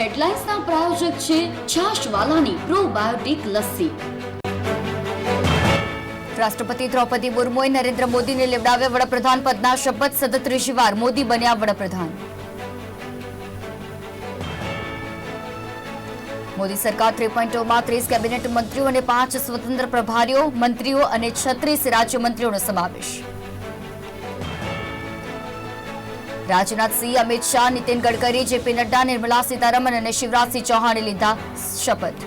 હેડલાઇન્સના પ્રાયોજક છે છાશવાલાની પ્રોબાયોટિક લસ્સી. રાષ્ટ્રપતિ દ્રૌપદી મુર્મુએ નરેન્દ્ર મોદીને લેવડાવ્યા વડાપ્રધાન પદના શપથ સતત ત્રીજી વાર મોદી બન્યા વડાપ્રધાન. મોદી સરકાર થ્રી પોઈન્ટમાં ત્રીસ કેબિનેટ મંત્રીઓ અને પાંચ સ્વતંત્ર પ્રભારીઓ, મંત્રીઓ અને છત્રીસ રાજ્યમંત્રીઓનો સમાવેશ. રાજનાથસિંહ અમિત શાહ, નીતિન ગડકરી, જેપી નડ્ડા, નિર્મલા સીતારમણ અને શિવરાજસિંહ ચૌહાણે લીધા શપથ.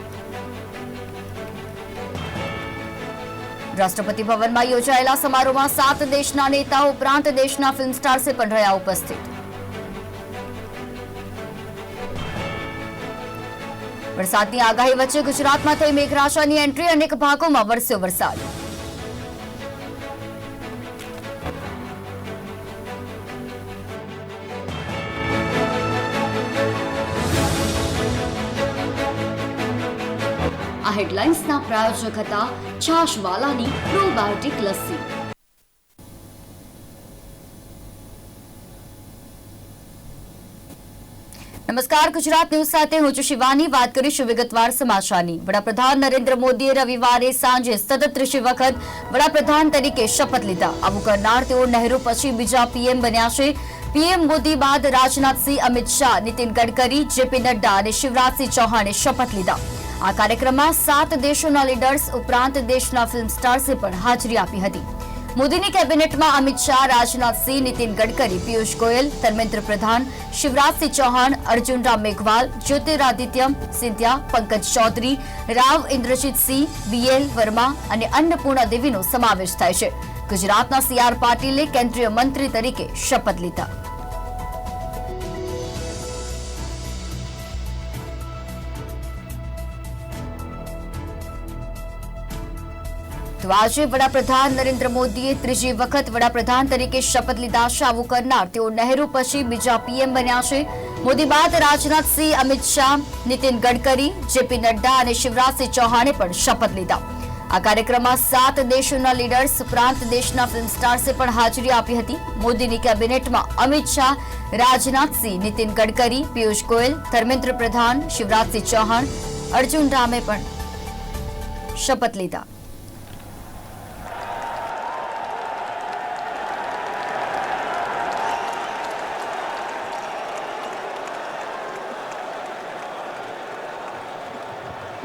રાષ્ટ્રપતિ ભવનમાં યોજાયેલા સમારોહમાં સાત દેશના નેતાઓ ઉપરાંત દેશના ફિલ્મ સ્ટાર્સે પણ રહ્યા ઉપસ્થિત. વરસાદની આગાહી વચ્ચે ગુજરાતમાં થઈ મેઘરાજાની એન્ટ્રી અનેક ભાગોમાં વરસ્યો વરસાદ. આ હેડલાઇન્સના પ્રાયોજક હતા છાશવાલાની પ્રોબાયોટિક લસ્સી. નમસ્કાર, ગુજરાત ન્યૂઝ સાથે હું છું શિવાની. વાત કરીશું વિગતવાર સમાચારની. વડાપ્રધાન નરેન્દ્ર મોદીએ રવિવારે સાંજે સતત ત્રીજી વખત વડાપ્રધાન તરીકે શપથ લીધા. આવું કરનાર તેઓ નહેરુ પછી બીજા પીએમ બન્યા છે. પીએમ મોદી બાદ રાજનાથસિંહ, અમિત શાહ, નીતિન ગડકરી, જેપી નડ્ડા અને શિવરાજસિંહ ચૌહાણે શપથ લીધા. આ કાર્યક્રમમાં સાત દેશોના લીડર્સ ઉપરાંત દેશના ફિલ્મ સ્ટાર્સે પણ હાજરી આપી હતી. મોદીની કેબિનેટમાં અમિત શાહ રાજનાથસિંહ નીતિન ગડકરી, પિયુષ ગોયલ, ધર્મેન્દ્ર પ્રધાન શિવરાજસિંહ ચૌહાણ અર્જુન રામ મેઘવાલ, જ્યોતિરાદિત્ય સિંધિયા, પંકજ ચૌધરી, રાવ ઇન્દ્રજીતસિંહ બીએલ વર્મા અને અન્નપૂર્ણા દેવીનો સમાવેશ થાય છે. ગુજરાતના સીઆર પાટીલે કેન્દ્રીય મંત્રી તરીકે શપથ લીધા. તો આજે વડાપ્રધાન નરેન્દ્ર મોદીએ ત્રીજી વખત વડાપ્રધાન તરીકે શપથ લીધા છે આવું કરનાર તેઓ નહેરુ પછી બીજા પીએમ બન્યા છે. મોદી બાદ રાજનાથસિંહ અમિત શાહ, નીતિન ગડકરી, જેપી નડ્ડા અને શિવરાજસિંહ ચૌહાણે પણ શપથ લીધા. આ કાર્યક્રમમાં સાત દેશોના લીડર્સ ઉપરાંત દેશના ફિલ્મ સ્ટાર્સે પણ હાજરી આપી હતી. મોદીની કેબિનેટમાં અમિત શાહ રાજનાથસિંહ નીતિન ગડકરી, પિયુષ ગોયલ, ધર્મેન્દ્ર પ્રધાન, શિવરાજસિંહ ચૌહાણ, અર્જુન રામે પણ શપથ લીધા.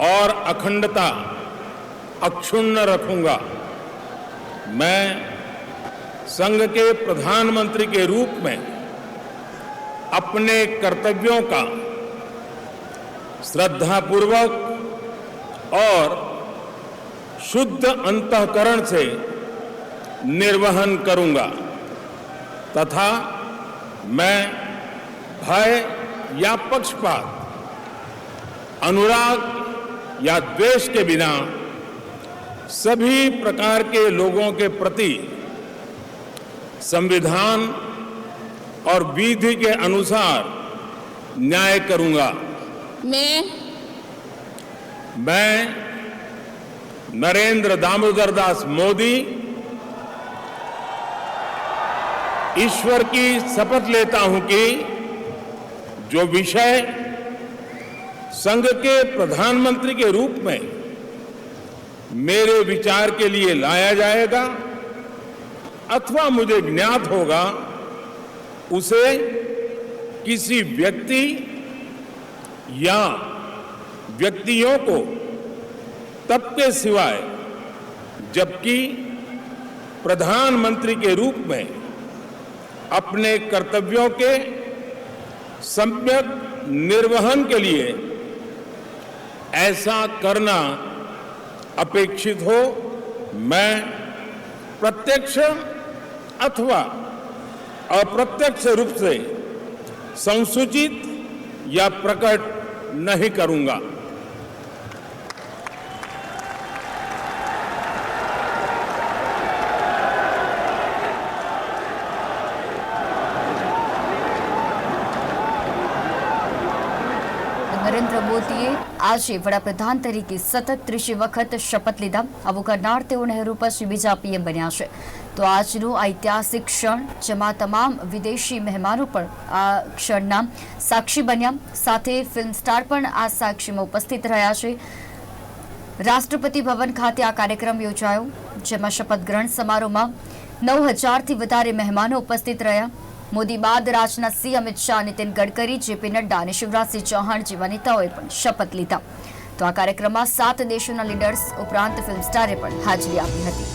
और अखंडता अक्षुण्ण रखूँगा। मैं संघ के प्रधानमंत्री के रूप में अपने कर्तव्यों का श्रद्धापूर्वक और शुद्ध अंतकरण से निर्वहन करूँगा तथा मैं भय या पक्षपात, अनुराग या द्वेष के बिना सभी प्रकार के लोगों के प्रति संविधान और विधि के अनुसार न्याय करूँगा। मैं मैं नरेंद्र दामोदर दास मोदी ईश्वर की शपथ लेता हूँ कि जो विषय संघ के प्रधानमंत्री के रूप में मेरे विचार के लिए लाया जाएगा अथवा मुझे ज्ञात होगा, उसे किसी व्यक्ति या व्यक्तियों को तब के सिवाय, जबकि प्रधानमंत्री के रूप में अपने कर्तव्यों के सम्यक निर्वहन के लिए ऐसा करना अपेक्षित हो, मैं प्रत्यक्ष अथवा अप्रत्यक्ष रूप से संसूचित या प्रकट नहीं करूँगा। આજે વડાપ્રધાન તરીકે સતત ત્રીસી વખત શપથ લીધા. આવું કરનાર તેઓ નહેરુ પછી બીજા પીએમ બન્યા છે. તો આજનું ઐતિહાસિક ક્ષણ, જેમાં તમામ વિદેશી મહેમાનો પણ આ ક્ષણના સાક્ષી બન્યા. સાથે ફિલ્મ સ્ટાર પણ આ સાક્ષીમાં ઉપસ્થિત રહ્યા છે. રાષ્ટ્રપતિ ભવન ખાતે આ કાર્યક્રમ યોજાયો, જેમાં શપથ ગ્રહણ સમારોહમાં નવ હજારથી વધારે મહેમાનો ઉપસ્થિત રહ્યા. મોદી બાદ રાજનાથસિંહ અમિત શાહ, નીતિન ગડકરી, જેપી નડ્ડા અને શિવરાજસિંહ ચૌહાણ જેવા નેતાઓએ પણ શપથ લીધા. તો આ કાર્યક્રમમાં સાત દેશોના લીડર્સ ઉપરાંત ફિલ્મ પણ હાજરી આપી હતી.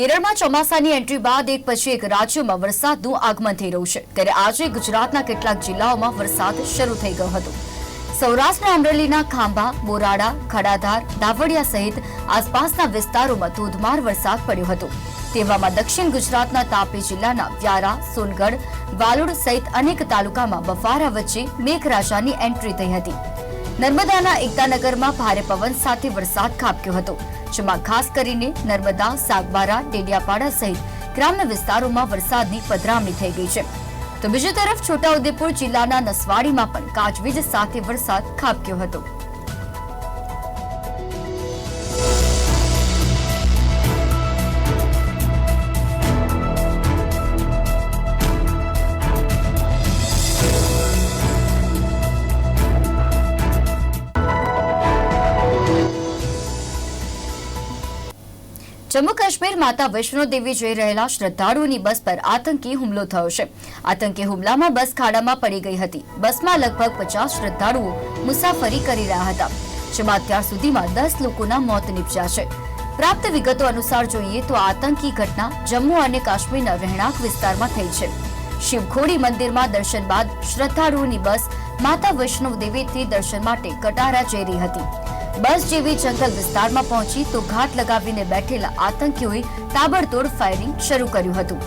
કેરળમાં ચોમાસાની એન્ટ્રી બાદ એક પછી એક રાજ્યોમાં વરસાદનું આગમન થઈ રહ્યું છે. ત્યારે આજે ગુજરાતના કેટલાક જિલ્લાઓમાં વરસાદ શરૂ થઈ ગયો હતો. સૌરાષ્ટ્રના અમરેલીના ખાંભા, બોરાડા, ખડાધાર દાવડિયા સહિત આસપાસના વિસ્તારોમાં ધોધમાર વરસાદ પડ્યો હતો. તેવામાં દક્ષિણ ગુજરાતના તાપી જિલ્લાના વ્યારા, સોનગઢ, વાલુડ સહિત અનેક તાલુકામાં બફારા વચ્ચે મેઘરાજાની એન્ટ્રી થઈ હતી. નર્મદાના એકતાનગરમાં ભારે પવન સાથે વરસાદ ખાબક્યો હતો, જેમાં ખાસ કરીને નર્મદા, સાગબારા, ડેડિયાપાડા સહિત ગ્રામ્ય વિસ્તારોમાં વરસાદની પધરામણી થઈ ગઈ છે. તો બીજી તરફ છોટાઉદેપુર જિલ્લાના નસવાડીમાં પણ ગાજવીજ સાથે વરસાદ ખાબક્યો હતો. જમ્મુ કાશ્મીર માતા વૈષ્ણોદેવી જઈ રહેલા શ્રદ્ધાળુઓની બસ પર આતંકી હુમલો થયો છે. આતંકી હુમલામાં બસ ખાડામાં પડી ગઈ હતી. બસમાં લગભગ પચાસ શ્રદ્ધાળુઓ મુસાફરી કરી રહ્યા હતા, જેમાં અત્યાર સુધીમાં દસ લોકોના મોત નીપજ્યા છે. પ્રાપ્ત વિગતો અનુસાર જોઈએ તો આતંકી ઘટના જમ્મુ અને કાશ્મીરના રહેણાંક વિસ્તારમાં થઈ છે. શિવખોડી મંદિરમાં દર્શન બાદ શ્રદ્ધાળુઓની બસ માતા વૈષ્ણવ દેવીથી દર્શન માટે કટારા જઈ રહી હતી. બસ જેવી જંગલ વિસ્તારમાં પહોંચી તો ઘાટ લગાવીને બેઠેલા આતંકીઓએ તાબડતોડ ફાયરિંગ શરૂ કર્યું હતું.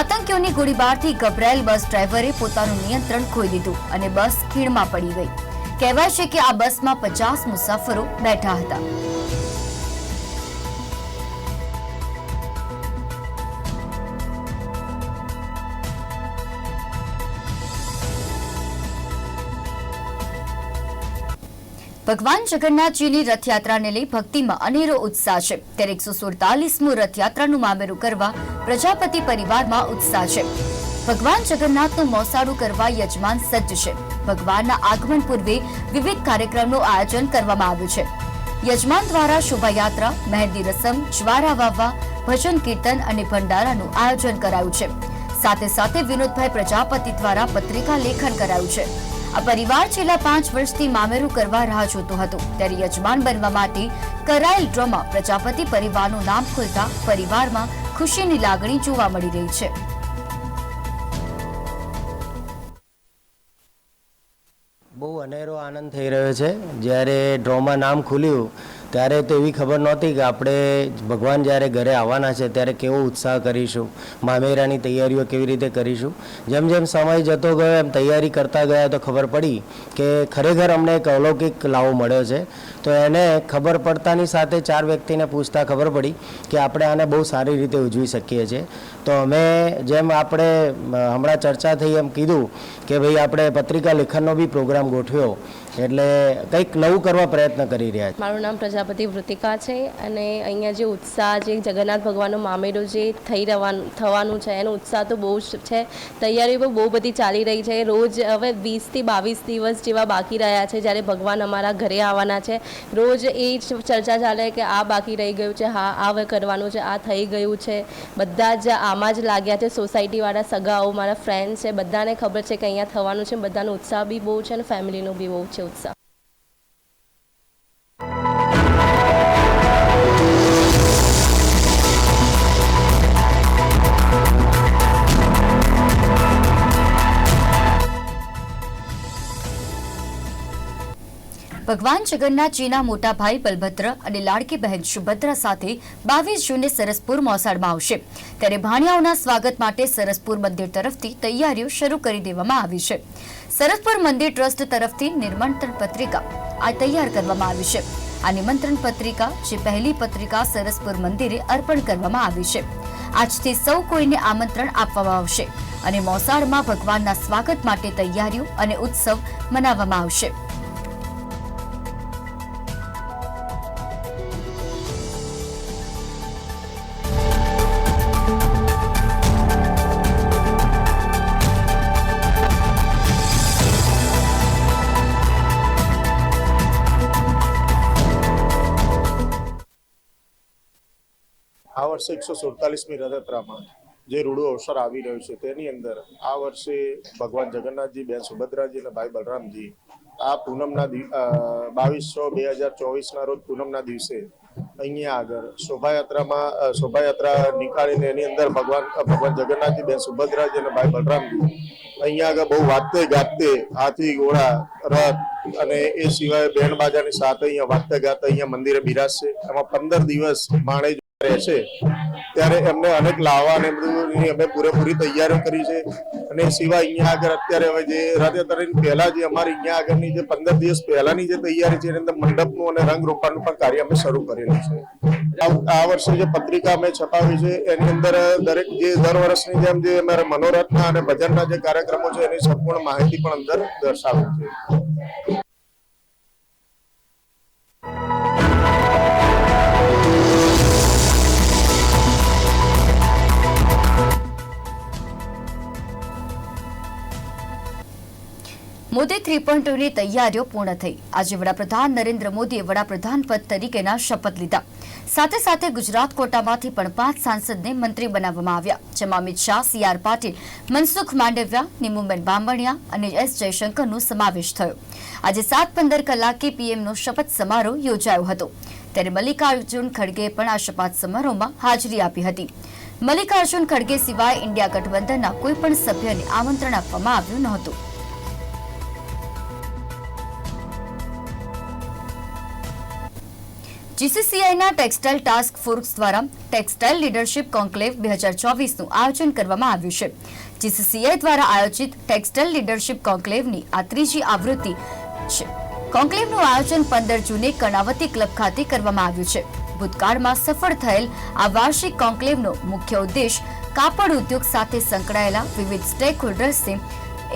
આતંકીઓની ગોળીબારથી ગભરાયેલ બસ ડ્રાઈવરે પોતાનું નિયંત્રણ ખોઈ દીધું અને બસ ખીણમાં પડી ગઈ. કહેવાય છે કે આ બસમાં પચાસ મુસાફરો બેઠા હતા. ભગવાન જગન્નાથજીની રથયાત્રાને લઈ ભક્તિમાં અનેરો ઉત્સાહ છે. ત્યારે એકસો સુડતાલીસમું રથયાત્રાનું મામેરું કરવા પ્રજાપતિ પરિવારમાં ઉત્સાહ છે. ભગવાન જગન્નાથનું મોસાળું કરવા યજમાન સજ્જ છે. ભગવાનના આગમન પૂર્વે વિવિધ કાર્યક્રમનું આયોજન કરવામાં આવ્યું છે. યજમાન દ્વારા શોભાયાત્રા, મહેંદી રસમ જ્વારા વાવવા, ભજન કીર્તન અને ભંડારાનું આયોજન કરાયું છે. સાથે સાથે વિનોદભાઈ પ્રજાપતિ દ્વારા પત્રિકા લેખન કરાયું છે. આ પરિવાર છેલ્લા પાંચ વર્ષથી મામેરું કરવા રાહ જોતો હતો. ત્યારે યજમાન બનવા માટે કરાયેલ ડ્રોમાં પ્રજાપતિ પરિવારનું નામ ખુલતા પરિવારમાં ખુશીની લાગણી જોવા મળી રહી છે. બહુ અનેરો આનંદ થઈ રહ્યો છે. જ્યારે ડ્રોમાં નામ ખુલ્યું ત્યારે તો એવી ખબર નહોતી કે આપણે ભગવાન જ્યારે ઘરે આવવાના છે ત્યારે કેવો ઉત્સાહ કરીશું, મામેરાની તૈયારીઓ કેવી રીતે કરીશું. જેમ જેમ સમય જતો ગયો, એમ તૈયારી કરતા ગયા તો ખબર પડી કે ખરેખર અમને એક અલૌકિક લાવો મળ્યો છે. તો એને ખબર પડતાની સાથે ચાર વ્યક્તિને પૂછતા ખબર પડી કે આપણે આને બહુ સારી રીતે ઉજવી શકીએ છીએ. તો અમે જેમ આપણે હમણાં ચર્ચા થઈ એમ કીધું કે ભાઈ આપણે પત્રિકા લેખનનો બી પ્રોગ્રામ ગોઠવ્યો. એટલે કંઈક નવું કરવા પ્રયત્ન કરી રહ્યા છે. મારું નામ પ્રજાપતિ વૃતિકા છે અને અહીંયા જે ઉત્સાહ જે જગન્નાથ ભગવાનનો મામેડો જે થઈ રહેવાનું થવાનું છે, એનો ઉત્સાહ તો બહુ જ છે. તૈયારીઓ પણ બહુ બધી ચાલી રહી છે. રોજ હવે વીસથી બાવીસ દિવસ જેવા બાકી રહ્યા છે, જ્યારે ભગવાન અમારા ઘરે આવવાના છે. રોજ એ જ ચર્ચા ચાલે કે આ બાકી રહી ગયું છે, હા, આ હવે કરવાનું છે, આ થઈ ગયું છે. બધા જ આમાં જ લાગ્યા છે, સોસાયટીવાળા સગાઓ, મારા ફ્રેન્ડ છે, બધાને ખબર છે કે અહીંયા થવાનું છે, બધાનો ઉત્સાહ બી બહુ છે અને ફેમિલીનો બી બહુ છે. ઉત્સાહ ભગવાન જગન્નાથજીના મોટા ભાઈ બલભદ્ર અને લાડકી બહેન સુભદ્રા સાથે બાવીસ જૂને સરસપુર મોસાળમાં આવશે. ત્યારે ભાણિયાઓના સ્વાગત માટે સરસપુર મંદિર તરફથી તૈયારીઓ શરૂ કરી દેવામાં આવી છે. સરસપુર મંદિર ટ્રસ્ટ તરફથી નિમંત્રણ પત્રિકા આ તૈયાર કરવામાં આવી છે. આ નિમંત્રણ પત્રિકા, જે પહેલી પત્રિકા સરસપુર મંદિરે અર્પણ કરવામાં આવી છે. આજથી સૌ કોઈને આમંત્રણ આપવામાં આવશે અને મોસાળમાં ભગવાનના સ્વાગત માટે તૈયારીઓ અને ઉત્સવ મનાવવામાં આવશે. વર્ષે એકસો સુડતાલીસમી રથયાત્રામાં જે રૂડો અવસર આવી રહ્યો છે, તેની અંદર આ વર્ષે ભગવાન જગન્નાથજી, બેન સુભદ્રાજી અને ભાઈ બલરામજી આ પૂનમના બાવીસ છ બે હજાર ચોવીસના રોજ પૂનમના દિવસે અહીંયા આગળ શોભાયાત્રામાં શોભાયાત્રા નીકાળીને એની અંદર ભગવાન ભગવાન જગન્નાથજી, બેન સુભદ્રાજી અને ભાઈ બલરામજી અહીંયા આગળ બહુ વાતે ગાતે હાથી, ઘોડા, રથ અને એ સિવાય બેન્ડ બાજાની સાથે અહીંયા વાતે ગાતે અહીંયા મંદિરે બિરાજશે. એમાં પંદર દિવસ માણે રહેશે ત્યારે એમને અનેક લાવવા અને બધું અમે પૂરેપૂરી તૈયારીઓ કરી છે. અને સિવાય અહીંયા આગળ અત્યારે હવે જે રથયાત્રાની પહેલા જે અમારી અહીંયા આગળની જે પંદર દિવસ પહેલાની જે તૈયારી છે, એની અંદર મંડપનું અને રંગ રોપાનું પણ કાર્ય અમે શરૂ કરેલું છે. આ વર્ષે જે પત્રિકા અમે છપાવી છે, એની અંદર દરેક જે દર વર્ષની જેમ જે અમારા મનોરથના અને ભજનના જે કાર્યક્રમો છે, એની સંપૂર્ણ માહિતી પણ અંદર દર્શાવી છે. મોદી થ્રી પોઈન્ટ ટુની તૈયારીઓ પૂર્ણ થઈ. આજે વડાપ્રધાન નરેન્દ્ર મોદીએ વડાપ્રધાન પદ તરીકેના શપથ લીધા. સાથે સાથે ગુજરાત કોટામાંથી પણ પાંચ સાંસદને મંત્રી બનાવવામાં આવ્યા, જેમાં અમિત શાહ, સી આર પાટીલ, મનસુખ માંડવિયા, નિમુબેન બામણિયા અને એસ જયશંકરનો સમાવેશ થયો. આજે સાત પંદર કલાકે પીએમનો શપથ સમારોહ યોજાયો હતો. ત્યારે મલ્લિકાર્જુન ખડગે પણ આ શપથ સમારોહમાં હાજરી આપી હતી. મલ્લિકાર્જુન ખડગે સિવાય ઇન્ડિયા ગઠબંધનના કોઈ પણ સભ્યને આમંત્રણ આપવામાં આવ્યું નહોતું. જીસીસીઆઈના ટેક્સટાઇલ ટાસ્ક ફોર્સ દ્વારા ટેક્સટાઇલ લીડરશિપ કોન્ક્લેવ બે હજાર ચોવીસનું આયોજન કરવામાં આવ્યું છે. જીસીસીઆઈ દ્વારા આયોજિત ટેક્સટાઇલ લીડરશિપ કોન્ક્લેવની આ ત્રીજી આવૃત્તિ છે. કોન્ક્લેવનું આયોજન પંદર જૂને કર્ણાવતી ક્લબ ખાતે કરવામાં આવ્યું છે. ભૂતકાળમાં સફળ થયેલ આ વાર્ષિક કોન્ક્લેવનો મુખ્ય ઉદ્દેશ કાપડ ઉદ્યોગ સાથે સંકળાયેલા વિવિધ સ્ટેક હોલ્ડર્સને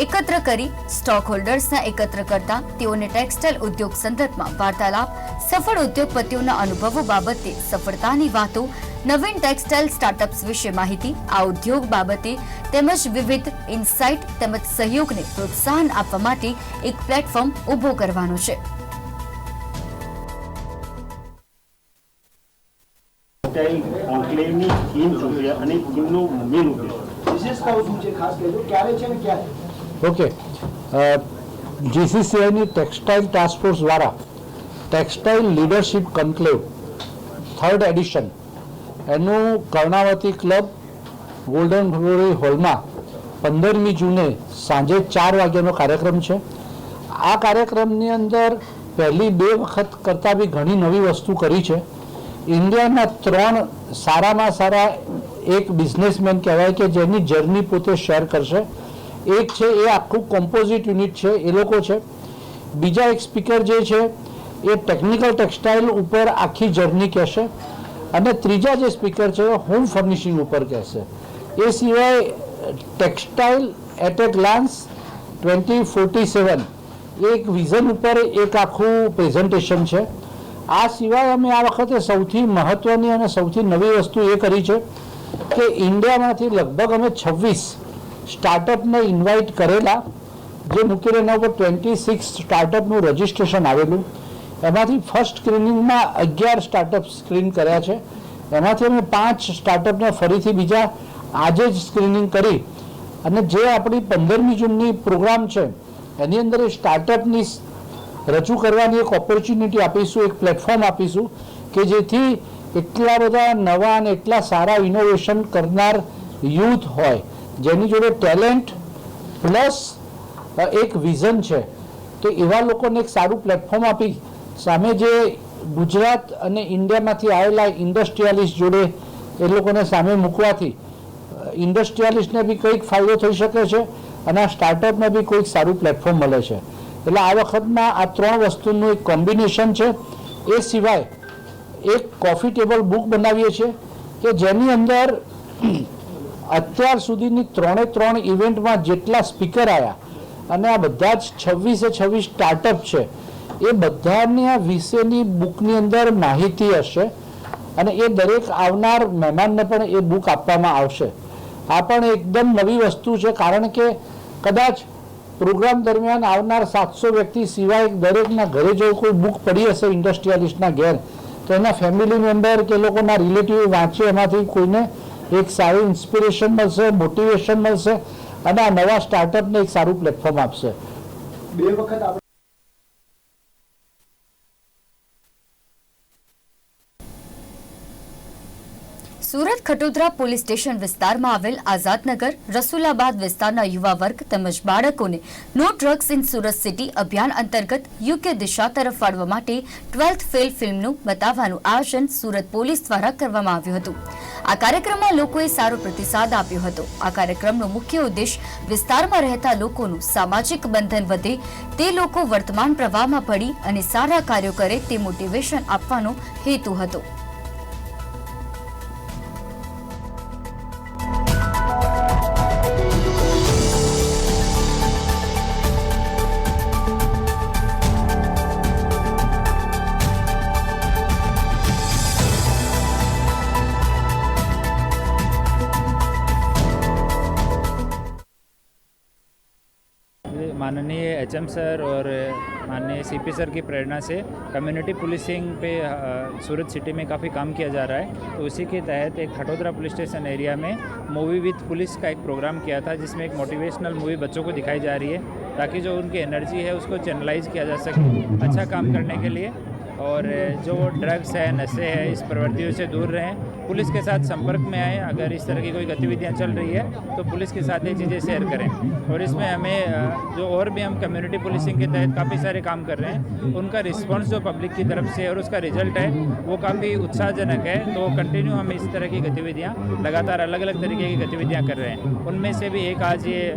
એકત્ર કરી સ્ટોક હોલ્ડર્સના એકત્ર કરતા તેઓને ટેક્સટાઇલ ઉદ્યોગ સંદર્ભમાં વાર્તાલાપ સફળ ઉદ્યોગપતિઓના અનુભવો બાબતે સફળતાની વાતો નવીન ટેક્સટાઇલ સ્ટાર્ટઅપ્સ વિશે માહિતી આ ઉદ્યોગ બાબતે તેમજ વિવિધ ઇન્સાઇટ તેમજ સહયોગને પ્રોત્સાહન આપવા માટે એક પ્લેટફોર્મ ઊભો કરવાનો છે. ટેક્સટાઇલ કોન્ક્લેવની શું છે અને થીમનું મેન ઉદ્દેશ? વિશેષતાઓ શું છે? ખાસ કહેજો. ક્યારે છે ને ક્યારે ઓકે. જીસીસીઆઈની ટેક્સટાઇલ ટાસ્ક દ્વારા textile leadership conclave third edition એનું કર્ણાવતી ક્લબ ગોલ્ડન ગ્લોરી હોલમાં પંદરમી જૂને સાંજે ચાર વાગ્યાનો કાર્યક્રમ છે. આ કાર્યક્રમની અંદર પહેલી બે વખત કરતાં બી ઘણી નવી વસ્તુ કરી છે. ઇન્ડિયાના ત્રણ સારામાં સારા એક બિઝનેસમેન કહેવાય કે જેની જર્ની પોતે શેર કરશે. એક છે, એ આખું કોમ્પોઝિટ યુનિટ છે, એ લોકો છે. બીજા એક સ્પીકર જે છે, એ ટેકનિકલ ટેક્સટાઇલ ઉપર આખી જર્ની કહેશે. અને ત્રીજા જે સ્પીકર છે હોમ ફર્નિશિંગ ઉપર કહેશે. એ સિવાય textile at a glance twenty forty seven એક વિઝન ઉપર એક આખું પ્રેઝન્ટેશન છે. આ સિવાય અમે આ વખતે સૌથી મહત્વની અને સૌથી નવી વસ્તુ એ કરી છે કે ઇન્ડિયામાંથી લગભગ અમે છવ્વીસ સ્ટાર્ટઅપને ઇન્વાઇટ કરેલા, જે મૂકીને એના ઉપર ટ્વેન્ટી સિક્સ સ્ટાર્ટઅપનું રજિસ્ટ્રેશન આવેલું. એમાંથી ફર્સ્ટ સ્ક્રીનિંગમાં અગિયાર સ્ટાર્ટઅપ સ્ક્રીન કર્યા છે. એમાંથી અમે પાંચ સ્ટાર્ટઅપને ફરીથી બીજા આજે જ સ્ક્રીનિંગ કરી. અને જે આપણી પંદરમી જૂનની પ્રોગ્રામ છે, એની અંદર એ સ્ટાર્ટઅપની રજૂ કરવાની એક ઓપોર્ચ્યુનિટી આપીશું, એક પ્લેટફોર્મ આપીશું, કે જેથી એટલા બધા નવા અને એટલા સારા ઇનોવેશન કરનાર યુથ હોય. જેની જોડે ટેલેન્ટ પ્લસ એક વિઝન છે. તો એવા લોકોને એક સારું પ્લેટફોર્મ આપી. સામે જે ગુજરાત અને ઇન્ડિયામાંથી આવેલા ઇન્ડસ્ટ્રીયાલિસ્ટ જોડે એ લોકોને સામે મૂકવાથી ઇન્ડસ્ટ્રીયાલિસ્ટને બી કંઈક ફાયદો થઈ શકે છે અને આ સ્ટાર્ટઅપને બી કોઈક સારું પ્લેટફોર્મ મળે છે. એટલે આ વખતમાં આ ત્રણ વસ્તુનું એક કોમ્બિનેશન છે. એ સિવાય એક કોફી ટેબલ બુક બનાવીએ છીએ કે જેની અંદર અત્યાર સુધીની ત્રણે ત્રણ ઇવેન્ટમાં જેટલા સ્પીકર આવ્યા અને આ બધા જ છવ્વીસે છવ્વીસ સ્ટાર્ટઅપ છે, એ બધાની આ વિશેની બુકની અંદર માહિતી હશે, અને એ દરેક આવનાર મહેમાનને પણ એ બુક આપવામાં આવશે. આ પણ એકદમ નવી વસ્તુ છે, કારણ કે કદાચ પ્રોગ્રામ દરમિયાન આવનાર સાતસો વ્યક્તિ સિવાય દરેકના ઘરે જો કોઈ બુક પડી હશે ઇન્ડસ્ટ્રીયાલિસ્ટના ઘેર, તો એના ફેમિલી મેમ્બર કે લોકોના રિલેટિવ વાંચે, એમાંથી કોઈને એક સારું ઇન્સ્પિરેશન મળશે મોટિવેશન મળશે અને આ નવા સ્ટાર્ટઅપને એક સારું પ્લેટફોર્મ આપશે. બે વખત સુરત ખટોદરા પોલીસ સ્ટેશન વિસ્તારમાં આવેલ આઝાદનગર રસુલાબાદ વિસ્તારના યુવા વર્ગ તેમજ બાળકોને no drugs in Surat city અભિયાન અંતર્ગત યુકે દિશા તરફ વાળવા માટે ટ્વેલ્થ ફેલ ફિલ્મનું બતાવવાનું આયોજન સુરત પોલીસ દ્વારા કરવામાં આવ્યું હતું. આ કાર્યક્રમમાં લોકોએ સારો પ્રતિસાદ આપ્યો હતો. આ કાર્યક્રમનો મુખ્ય ઉદ્દેશ વિસ્તારમાં રહેતા લોકોનું સામાજિક બંધન વધે, તે લોકો વર્તમાન પ્રવાહમાં પડી અને સારા કાર્યો કરે તે મોટિવેશન આપવાનો હેતુ હતો. ये एच एम सर और माननीय सीपी सर की प्रेरणा से कम्युनिटी पुलिसिंग पे सूरत सिटी में काफ़ी काम किया जा रहा है। तो उसी के तहत एक खटोदरा पुलिस स्टेशन एरिया में मूवी विथ पुलिस का एक प्रोग्राम किया था, जिसमें एक मोटिवेशनल मूवी बच्चों को दिखाई जा रही है, ताकि जो उनकी एनर्जी है उसको चैनलाइज किया जा सके। अच्छा काम करने के लिए और जो ड्रग्स है, नशे है, इस प्रवृत्तियों से दूर रहें। पुलिस के साथ संपर्क में आएँ। अगर इस तरह की कोई गतिविधियाँ चल रही है तो पुलिस के साथ ये चीज़ें शेयर करें। और इसमें हमें जो और भी हम कम्युनिटी पुलिसिंग के तहत काफ़ी सारे काम कर रहे हैं, उनका रिस्पांस जो पब्लिक की तरफ़ से और उसका रिज़ल्ट है, वो काफ़ी उत्साहजनक है। तो कंटिन्यू हम इस तरह की गतिविधियाँ, लगातार अलग अलग तरीके की गतिविधियाँ कर रहे हैं। उनमें से भी एक आज ये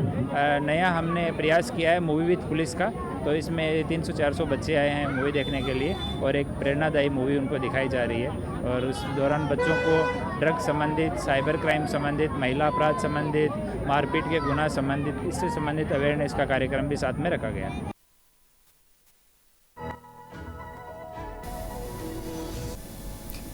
नया हमने प्रयास किया है मूवी विथ पुलिस का। तो इसमें 300-400 बच्चे आए हैं मूवी देखने के लिए और एक प्रेरणादायी मूवी उनको दिखाई जा रही है और उस दौरान बच्चों को ड्रग्स संबंधित साइबर क्राइम संबंधित महिला अपराध संबंधित मारपीट के गुना संबंधित इससे संबंधित अवेयरनेस का कार्यक्रम भी साथ में रखा गया है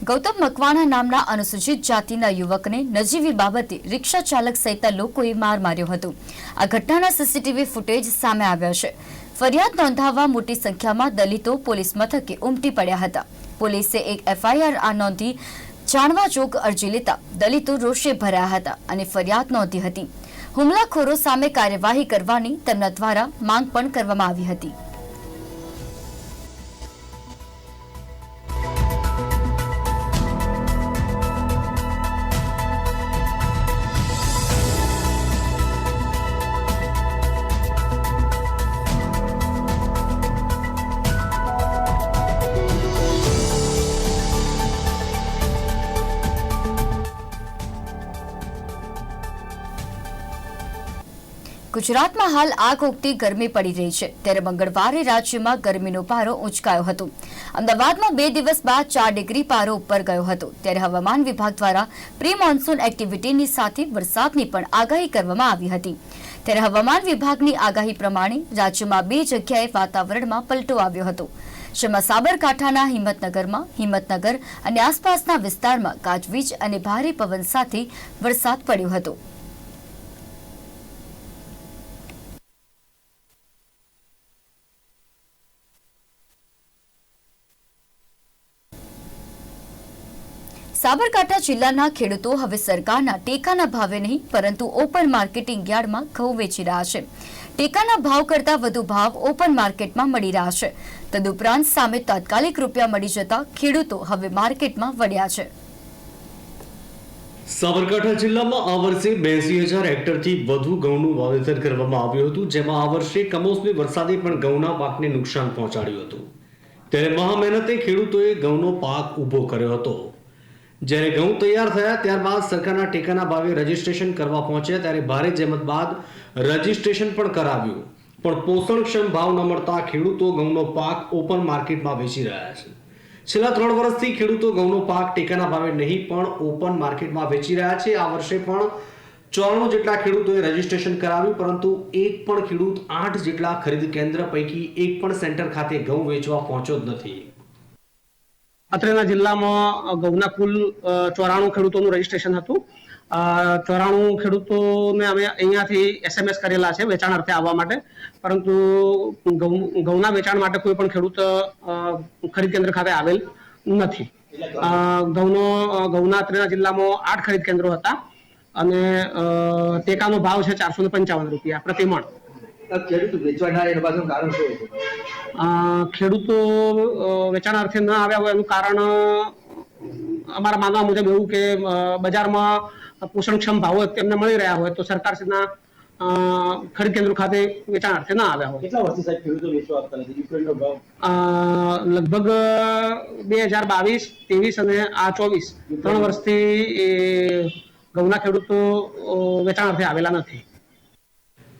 ગૌતમ મકવાણા નામના અનુસૂચિત જાતિના યુવકને નજીવી બાબતે રિક્ષા ચાલક સહિતના લોકોએ માર માર્યો હતો આ ઘટનાના સીસીટીવી ફૂટેજ સામે આવ્યા છે ફરિયાદ નોંધાવવા મોટી સંખ્યામાં દલિતો, પોલીસ મથકે ઉમટી પડ્યા હતા. પોલીસે એક એફઆઈઆર આ નોંધી જાણવા જોગ અરજી લેતા દલિતો રોષે ભરાયા હતા અને ફરિયાદ નોંધી હતી. હુમલાખોરો સામે કાર્યવાહી કરવાની તેમના દ્વારા માંગ પણ કરવામાં આવી હતી. ગુજરાતમાં હાલ આગ ઉગતી ગરમી પડી રહી છે. ત્યારે મંગળવારે રાજ્યમાં ગરમીનો પારો ઉંચકાયો હતો. અમદાવાદમાં બે દિવસ બાદ ચાર ડિગ્રી પારો ઉપર ગયો હતો. ત્યારે હવામાન વિભાગ દ્વારા પ્રી મોન્સૂન એક્ટિવિટીની સાથે વરસાદની પણ આગાહી કરવામાં આવી હતી. ત્યારે હવામાન વિભાગની આગાહી પ્રમાણે રાજ્યમાં બે જગ્યાએ વાતાવરણમાં પલટો આવ્યો હતો. જેમાં સાબરકાંઠાના હિંમતનગરમાં, હિંમતનગર અને આસપાસના વિસ્તારમાં ગાજવીજ અને ભારે પવન સાથે વરસાદ પડ્યો હતો. સાબરકાંઠા જિલ્લાના ખેડૂતો હવે સરકારના ટેકાના ભાવે નહીં, પરંતુ ઓપન માર્કેટિંગ યાર્ડમાં ઘઉં વેચી રહ્યા છે. ટેકાના ભાવ કરતાં વધુ ભાવ ઓપન માર્કેટમાં મળી રહ્યા છે. તદુપરાંત સામે તાત્કાલિક રૂપિયા મળી જતા ખેડૂતો હવે માર્કેટમાં વળ્યા છે. સાબરકાંઠા જિલ્લામાં આ વર્ષે બેસી હજાર હેક્ટરથી વધુ ઘઉંનું વાવેતર કરવામાં આવ્યું હતું, જેમાં આ વર્ષે કમોસમી વરસાદે પણ ઘઉંના પાકને નુકસાન પહોંચાડ્યું હતું. ત્યારે મહામહેનતે ખેડૂતોએ ઘઉંનો પાક ઊભો કર્યો હતો. જ્યારે ઘઉં તૈયાર થયા ત્યારબાદ સરકારના ટેકાના ભાવે રજીસ્ટ્રેશન કરવા પહોંચ્યા ત્યારે ભારે જહેમત બાદ રજીસ્ટ્રેશન પણ કરાવ્યું. પણ પોષણક્ષમ ભાવ ન મળતા ખેડૂતો ઘઉંનો પાક ઓપન માર્કેટમાં વેચી રહ્યા છે. છેલ્લા ત્રણ વર્ષથી ખેડૂતો ઘઉંનો પાક ટેકાના ભાવે નહીં, પણ ઓપન માર્કેટમાં વેચી રહ્યા છે. આ વર્ષે પણ ચોરાણું જેટલા ખેડૂતોએ રજીસ્ટ્રેશન કરાવ્યું, પરંતુ એક પણ ખેડૂત આઠ જેટલા ખરીદ કેન્દ્ર પૈકી એક પણ સેન્ટર ખાતે ઘઉં વેચવા પહોંચ્યો જ નથી. અત્રેના જિલ્લામાં ઘઉંના કુલ ચોરાણું ખેડૂતોનું રજીસ્ટ્રેશન હતું. ચોરાણું ખેડૂતોને અમે અહીંયાથી એસએમએસ કરેલા છે વેચાણ અર્થે આવવા માટે. પરંતુ ઘઉં ઘઉંના વેચાણ માટે કોઈ પણ ખેડૂત ખરીદ કેન્દ્ર ખાતે આવેલ નથી. ઘઉંનો ઘઉંના અત્રેના જિલ્લામાં આઠ ખરીદ કેન્દ્રો હતા. અને ટેકાનો ભાવ છે ચારસો પંચાવન રૂપિયા પ્રતિ મણ ખેડૂત વેચવા એના પાછળનું કારણ શું હતું ખેડૂતો વેચાણ અર્થે ન આવ્યા હોય એનું કારણ અમારા માનવા મુજબ એવું કે બજારમાં પોષણક્ષમ ભાવો તેમને મળી રહ્યા હોય તો સરકારશ્રીના અ, ખરીદ કેન્દ્રો ખાતે વેચાણ અર્થે ના આવ્યા હોય. કેટલા વર્ષથી સાહેબ ખેડૂતો વેચવા આપતા નથી? યુક્રેનનો ભાવ? લગભગ બે હજાર બાવીસ ત્રેવીસ અને આ ચોવીસ ત્રણ વર્ષથી એ, ઘઉંના ખેડૂતો વેચાણ અર્થે આવેલા નથી.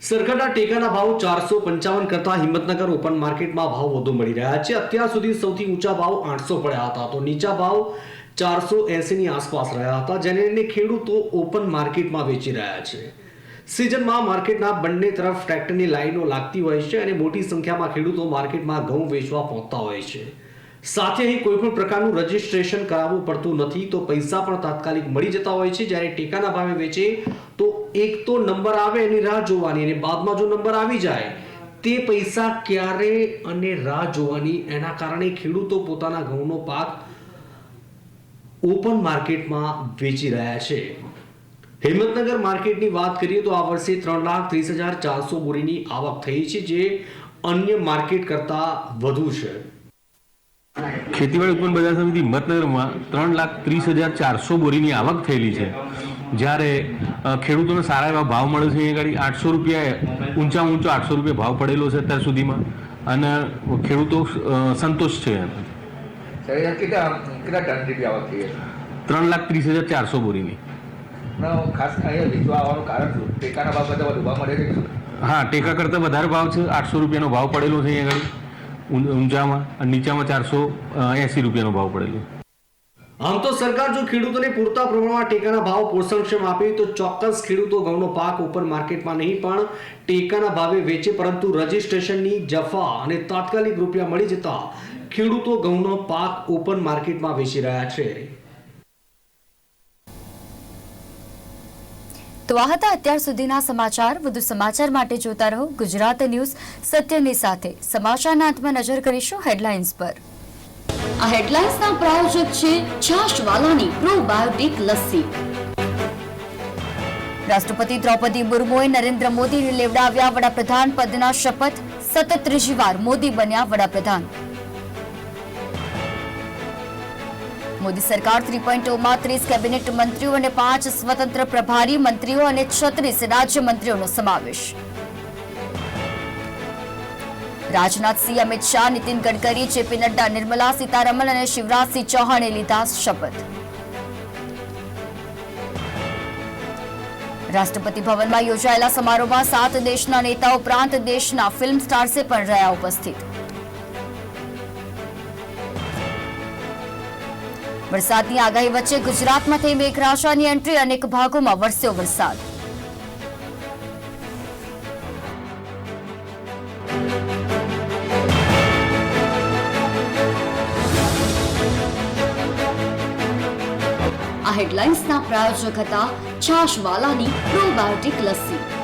સરકારના ટેકાના ભાવ ચારસો પંચાવન કરતા હિંમતનગર ઓપન માર્કેટમાં ભાવ વધુ મળી રહ્યા છે. અત્યાર સુધી સૌથી ઊંચા ભાવ આઠસો પડ્યા હતા તો નીચા ભાવ ચારસો એસીની આસપાસ રહ્યા હતા, જેને લઈને ખેડૂતો ઓપન માર્કેટમાં વેચી રહ્યા છે. સિઝનમાં માર્કેટના બંને તરફ ટ્રેક્ટરની લાઈનો લાગતી હોય છે અને મોટી સંખ્યામાં ખેડૂતો માર્કેટમાં ઘઉં વેચવા પહોંચતા હોય છે. સાથે અહીં કોઈ પણ પ્રકારનું રજીસ્ટ્રેશન કરાવવું પડતું નથી, તો પૈસા પણ તાત્કાલિક મળી જતા હોય છે. જ્યારે ટેકાના ભાવે વેચે, તો એક તો નંબર આવે, એની રાહ જોવાની અને બાદમાં જો નંબર આવી જાય, તે પૈસા ક્યારે અને રાહ જોવાની? એના કારણે ખેડૂતો પોતાના ઘઉંનો પાક ઓપન માર્કેટમાં વેચી રહ્યા છે. હિંમતનગર માર્કેટની વાત કરીએ તો આ વર્ષે ત્રણ લાખ ત્રીસ હજાર ચારસો બોરીની આવક થઈ છે, જે અન્ય માર્કેટ કરતાં વધુ છે. ખેતીવાડી ઉત્પન્ન બજાર સમિતિ હિંમતનગરમાં ત્રણ લાખ ત્રીસ હજાર ચારસો બોરીની આવક થયેલી છે. જ્યારે ખેડૂતોને સારા એવા ભાવ મળે છે અહીંયા આગળ આઠસો રૂપિયા ઊંચા ઊંચો આઠસો રૂપિયા ભાવ પડેલો છે અત્યાર સુધીમાં. અને ખેડૂતો સંતોષ છે ત્રણ લાખ ત્રીસ હજાર ચારસો બોરીની. ખાસ વેચવા આવવાનું કારણ ટેકાના ભાવ કરતાં વધુ ભાવ મળે છે હા ટેકા કરતાં વધારે ભાવ છે. આઠસો રૂપિયાનો ભાવ પડેલો છે અહીંયા આગળ ઊંચામાં અને નીચામાં ચારસો એંસી રૂપિયાનો ભાવ પડેલો. આમ તો સરકાર જો ખેડૂતોને પૂરતા પ્રમાણમાં ટેકાના ભાવ પોષણક્ષમ આપે તો ચોક્કસ ખેડૂતો ઘઉંનો પાક ઓપન માર્કેટમાં નહીં, પણ ટેકાના ભાવે વેચે, પરંતુ રજીસ્ટ્રેશનની જફા અને તાત્કાલિક રૂપિયા મળી જતા ખેડૂતો ઘઉંનો પાક ઓપન માર્કેટમાં વેચી રહ્યા છે. તો આ હતા અત્યાર સુધીના સમાચાર. વધુ સમાચાર માટે જોતા રહો ગુજરાત ન્યૂઝ સત્યની સાથે. સમાચારના અંતમાં નજર કરીશું હેડલાઇન્સ પર. આ હેડલાઇન્સના પ્રાયોજક છે છાશવાલાની પ્રોબાયોટિક લસ્સી. રાષ્ટ્રપતિ દ્રૌપદી મુર્મુએ નરેન્દ્ર મોદીને લેવડાવ્યા વડાપ્રધાન પદના શપથ. સતત ત્રીજી વાર મોદી બન્યા વડાપ્રધાન. મોદી સરકાર થ્રી પોઈન્ટમાં ત્રીસ કેબિનેટ મંત્રીઓ અને પાંચ સ્વતંત્ર પ્રભારી મંત્રીઓ અને છત્રીસ રાજ્યમંત્રીઓનો સમાવેશ. રાજનાથસિંહ અમિત શાહ, નીતિન ગડકરી, જેપી નડ્ડા, નિર્મલા સીતારમણ અને શિવરાજસિંહ ચૌહાણે લીધા શપથ. રાષ્ટ્રપતિ ભવનમાં યોજાયેલા સમારોહમાં સાત દેશના નેતા ઉપરાંત દેશના ફિલ્મ સ્ટાર્સે પણ રહ્યા ઉપસ્થિત. વરસાદની આગાહી વચ્ચે ગુજરાતમાં થઈ મેઘરાજાની એન્ટ્રી, અનેક ભાગોમાં વરસ્યો વરસાદ. આ હેડલાઇન્સના પ્રાયોજક હતા છાશવાલાની પ્રોબાયોટિક લસ્સી.